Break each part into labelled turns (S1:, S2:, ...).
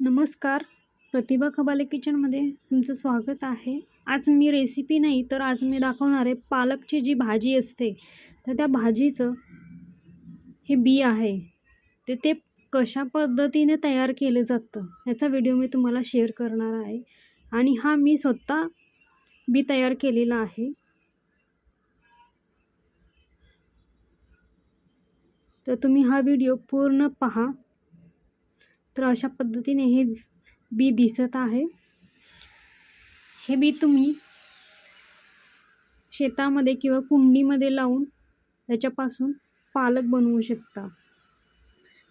S1: नमस्कार. प्रतिभा खबाले किचनमध्ये तुमचं स्वागत आहे. आज मी रेसिपी नाही तर आज मी दाखवणार आहे पालकची जी भाजी असते तर त्या भाजीचं हे बी आहे. ते ते कशा पद्धतीने तयार केलं जातं याचा व्हिडिओ मी तुम्हाला शेअर करणार आहे. आणि हा मी स्वतः बी तयार केलेला आहे. तर तुम्ही हा व्हिडिओ पूर्ण पहा. तर अशा पद्धतीने हे बी दिसत आहे. हे बी तुम्ही शेतामध्ये किंवा कुंडीमध्ये लावून याच्यापासून पालक बनवू शकता.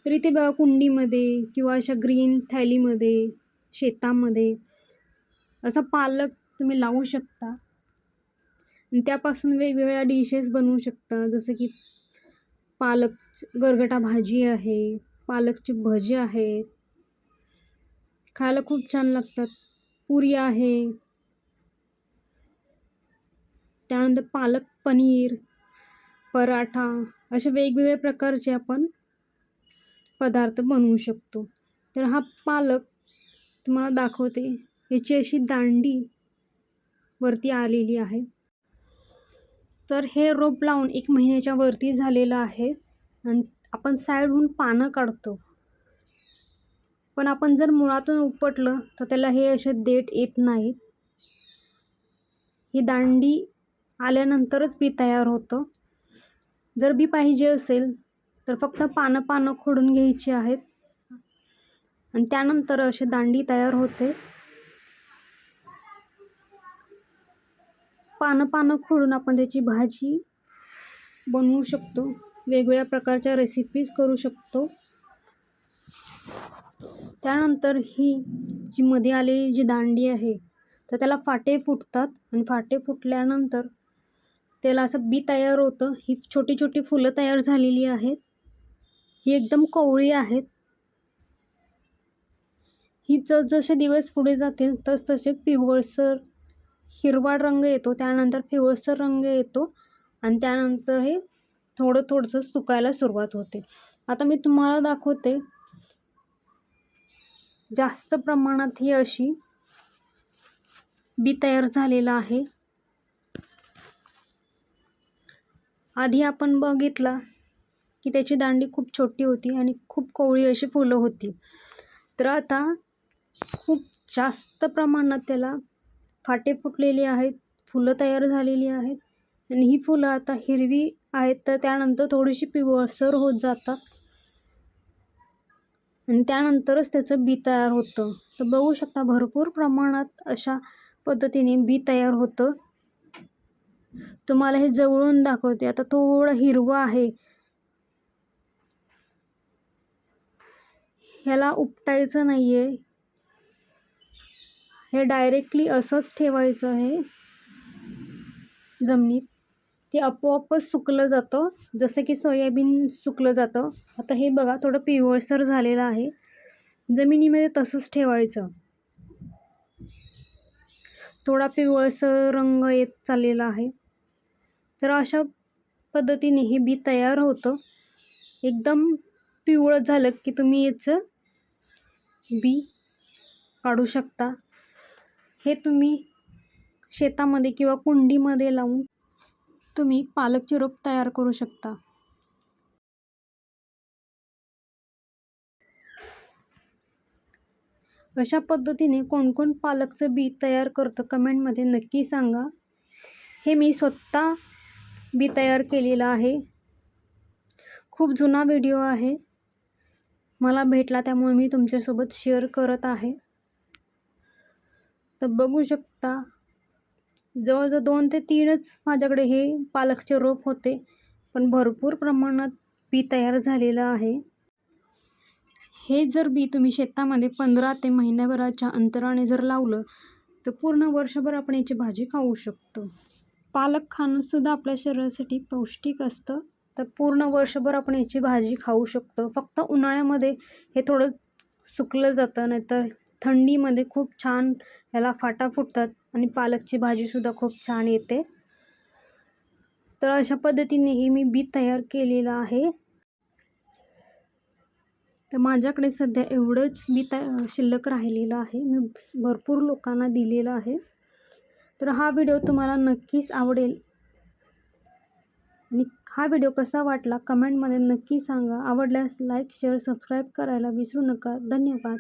S1: तर इथे बघा कुंडीमध्ये किंवा अशा ग्रीन थैलीमध्ये शेतामध्ये असा पालक तुम्ही लावू शकता. आणि त्यापासून वेगवेगळ्या डिशेस बनवू शकता. जसं की पालक गरगटा भाजी आहे पालकची भजी आहेत खायला खूप छान लागतात. पुरी आहे. त्यानंतर पालक पनीर पराठा असे वेगवेगळ्या प्रकारचे आपण पदार्थ बनवू शकतो. तर हा पालक तुम्हाला दाखवते. याची अशी दांडी वरती आलेली आहे. तर हे रोप लावून एक महिन्याच्या वरती झालेलं आहे. आणि आपण साईडहून पानं काढतो. पण आपण जर मुळातून उपटलं तर त्याला हे असे देठ येत नाहीत. ही दांडी आल्यानंतरच बी तयार होतं. जर बी पाहिजे असेल तर फक्त पानं पानं खोडून घ्यायची आहेत. आणि त्यानंतर असे दांडी तयार होते. पानं पानं खोडून आपण त्याची भाजी बनवू शकतो. वेगवेगळ्या प्रकारच्या रेसिपीज करू शकतो. त्यानंतर ही जी मध्ये आलेली जी दांडी आहे तर त्याला फाटे फुटतात. आणि फाटे फुटल्यानंतर त्याला असं बी तयार होतं. ही छोटी छोटी फुलं तयार झालेली आहेत. ही एकदम कोवळी आहेत. ही जसजसे दिवस पुढे जातील तसतसे पिवळसर हिरवाळ रंग येतो. त्यानंतर पिवळसर रंग येतो आणि त्यानंतर हे थोडं थोडंसं सुकायला सुरुवात होते. आता मी तुम्हाला दाखवते जास्त प्रमाणात ही अशी बी तयार झालेलं आहे. आधी आपण बघितला की त्याची दांडी खूप छोटी होती आणि खूप कोवळी अशी फुलं होती. तर आता खूप जास्त प्रमाणात त्याला फाटे फुटलेले आहेत फुलं तयार झालेली आहेत आणि ही फुलं आता हिरवी आहेत तर त्यानंतर थोडीशी पिवळसर होत जातात. आणि त्यानंतरच त्याचं बी तयार होतं. तर बघू शकता भरपूर प्रमाणात अशा पद्धतीने बी तयार होतं. तुम्हाला हे जवळून दाखवते. आता थोडं हिरवं आहे. ह्याला उपटायचं नाही आहे हे डायरेक्टली असंच ठेवायचं आहे. जमिनीत. ते आपोआपच सुकलं जातं. जसं की सोयाबीन सुकलं जातं. आता हे बघा थोडं पिवळसर झालेलं आहे. जमिनीमध्ये तसंच ठेवायचं. थोडा पिवळसर रंग येत चाललेला आहे. तर अशा पद्धतीने हे बी तयार होतं. एकदम पिवळं झालं की तुम्ही याचं बी काढू शकता. हे तुम्ही शेतामध्ये किंवा कुंडीमध्ये लावून तुम्ही पालकचे रोप तयार करू शकता. अशा पद्धतीने कोणकोण पालकचं बी तयार करतं कमेंटमध्ये नक्की सांगा. हे मी स्वतः बी तयार केलेलं आहे. खूप जुना व्हिडिओ आहे. मला भेटला त्यामुळे मी तुमच्यासोबत शेअर करत आहे. तर बघू शकता जवळजवळ दोन ते तीनच माझ्याकडे हे पालकचे रोप होते. पण भरपूर प्रमाणात बी तयार झालेलं आहे. हे जर बी तुम्ही शेतामध्ये पंधरा ते महिन्याभराच्या अंतराने जर लावलं तर पूर्ण वर्षभर आपण याची भाजी खाऊ शकतो. पालक खाणंसुद्धा आपल्या शरीरासाठी पौष्टिक असतं. तर पूर्ण वर्षभर आपण याची भाजी खाऊ शकतो. फक्त उन्हाळ्यामध्ये हे थोडं सुकलं जातं नाहीतर थंडीमध्ये खूप छान याला फाटा फुटतात आणि पालकची भाजीसुद्धा खूप छान येते. तर अशा पद्धतीने हे मी बी तयार केलेलं आहे. तर माझ्याकडे सध्या एवढंच बी त्या शिल्लक राहिलेलं आहे. मी भरपूर लोकांना दिलेलं आहे. तर हा व्हिडिओ तुम्हाला नक्कीच आवडेल. आणि हा व्हिडिओ कसा वाटला कमेंटमध्ये नक्की सांगा. आवडल्यास लाईक शेअर सबस्क्राईब करायला विसरू नका. धन्यवाद.